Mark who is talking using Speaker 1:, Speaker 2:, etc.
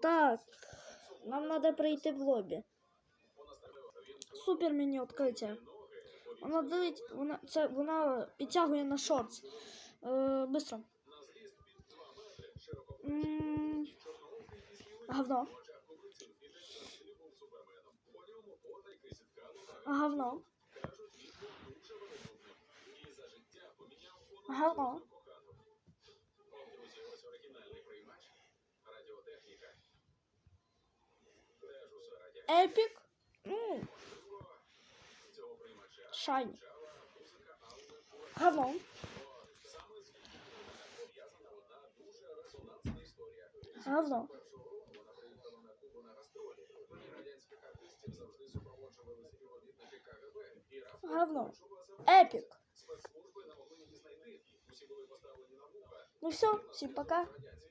Speaker 1: Так. Нам треба прийти в лобі. Супер мені відкриття. Вона дивить, вона, це, вона підтягує на шортс. Е, бистро. Говно. Говно. Говно. Епік. М. Шайні. Говно. Говно. Говно. Епік. Ну все, всім пока.